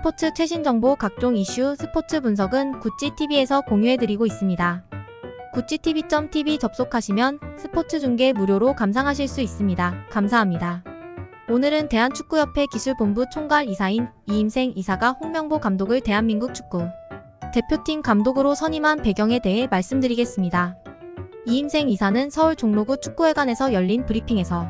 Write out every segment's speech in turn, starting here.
스포츠 최신 정보 각종 이슈 스포츠 분석은 구찌TV에서 공유해드리고 있습니다. 구찌TV.tv 접속하시면 스포츠 중계 무료로 감상하실 수 있습니다. 감사합니다. 오늘은 대한축구협회 기술본부 총괄 이사인 이임생 이사가 홍명보 감독을 대한민국 축구 대표팀 감독으로 선임한 배경에 대해 말씀드리겠습니다. 이임생 이사는 서울 종로구 축구회관에서 열린 브리핑에서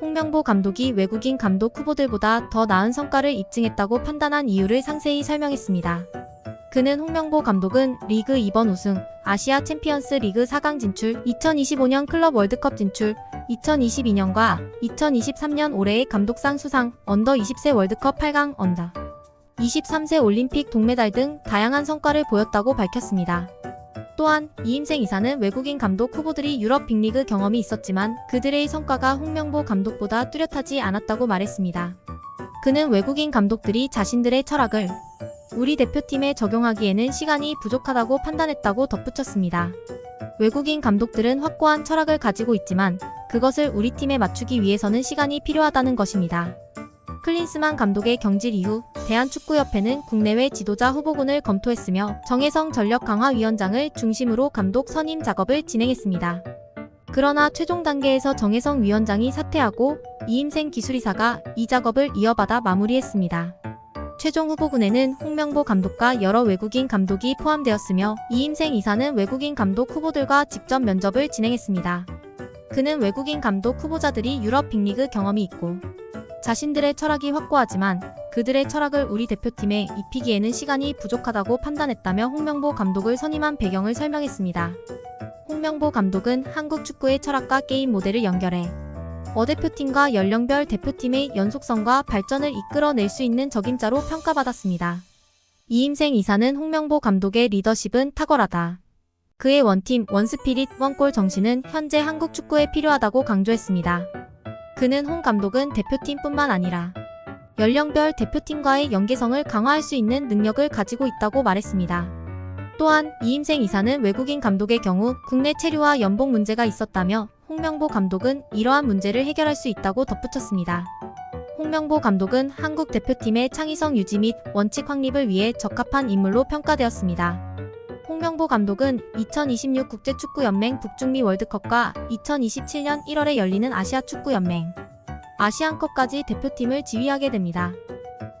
홍명보 감독이 외국인 감독 후보들보다 더 나은 성과를 입증했다고 판단한 이유를 상세히 설명했습니다. 그는 홍명보 감독은 리그 2번 우승, 아시아 챔피언스 리그 4강 진출, 2025년 클럽 월드컵 진출, 2022년과 2023년 올해의 감독상 수상, 언더 20세 월드컵 8강 언더, 23세 올림픽 동메달 등 다양한 성과를 보였다고 밝혔습니다. 또한 이임생 이사는 외국인 감독 후보들이 유럽 빅리그 경험이 있었지만 그들의 성과가 홍명보 감독보다 뚜렷하지 않았다고 말했습니다. 그는 외국인 감독들이 자신들의 철학을 우리 대표팀에 적용하기에는 시간이 부족하다고 판단했다고 덧붙였습니다. 외국인 감독들은 확고한 철학을 가지고 있지만 그것을 우리 팀에 맞추기 위해서는 시간이 필요하다는 것입니다. 클린스만 감독의 경질 이후 대한축구협회는 국내외 지도자 후보군을 검토했으며 정혜성 전력강화위원장을 중심으로 감독 선임 작업을 진행했습니다. 그러나 최종 단계에서 정혜성 위원장이 사퇴하고 이임생 기술이사가 이 작업을 이어받아 마무리했습니다. 최종 후보군에는 홍명보 감독과 여러 외국인 감독이 포함되었으며 이임생 이사는 외국인 감독 후보들과 직접 면접을 진행했습니다. 그는 외국인 감독 후보자들이 유럽 빅리그 경험이 있고 자신들의 철학이 확고하지만 그들의 철학을 우리 대표팀에 입히기에는 시간이 부족하다고 판단했다며 홍명보 감독을 선임한 배경을 설명했습니다. 홍명보 감독은 한국 축구의 철학과 게임 모델을 연결해 어 대표팀과 연령별 대표팀의 연속성과 발전을 이끌어낼 수 있는 적임자로 평가받았습니다. 이임생 이사는 홍명보 감독의 리더십은 탁월하다. 그의 원팀, 원스피릿, 원골 정신은 현재 한국 축구에 필요하다고 강조했습니다. 그는 홍 감독은 대표팀뿐만 아니라 연령별 대표팀과의 연계성을 강화할 수 있는 능력을 가지고 있다고 말했습니다. 또한 이임생 이사는 외국인 감독의 경우 국내 체류와 연봉 문제가 있었다며 홍명보 감독은 이러한 문제를 해결할 수 있다고 덧붙였습니다. 홍명보 감독은 한국 대표팀의 창의성 유지 및 원칙 확립을 위해 적합한 인물로 평가되었습니다. 홍명보 감독은 2026 국제축구연맹 북중미 월드컵과 2027년 1월에 열리는 아시아축구연맹 아시안컵까지 대표팀을 지휘하게 됩니다.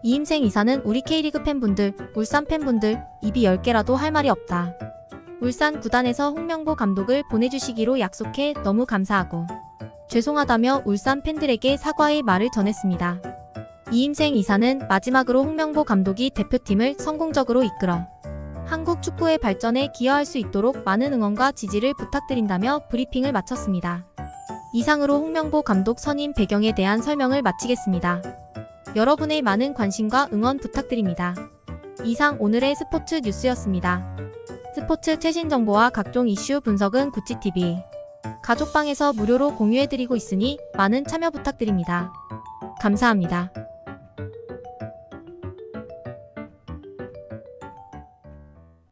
이임생 이사는 우리 K리그 팬분들, 울산 팬분들 입이 10개라도 할 말이 없다. 울산 구단에서 홍명보 감독을 보내주시기로 약속해 너무 감사하고 죄송하다며 울산 팬들에게 사과의 말을 전했습니다. 이임생 이사는 마지막으로 홍명보 감독이 대표팀을 성공적으로 이끌어 한국 축구의 발전에 기여할 수 있도록 많은 응원과 지지를 부탁드린다며 브리핑을 마쳤습니다. 이상으로 홍명보 감독 선임 배경에 대한 설명을 마치겠습니다. 여러분의 많은 관심과 응원 부탁드립니다. 이상 오늘의 스포츠 뉴스였습니다. 스포츠 최신 정보와 각종 이슈 분석은 구찌TV 가족방에서 무료로 공유해드리고 있으니 많은 참여 부탁드립니다. 감사합니다.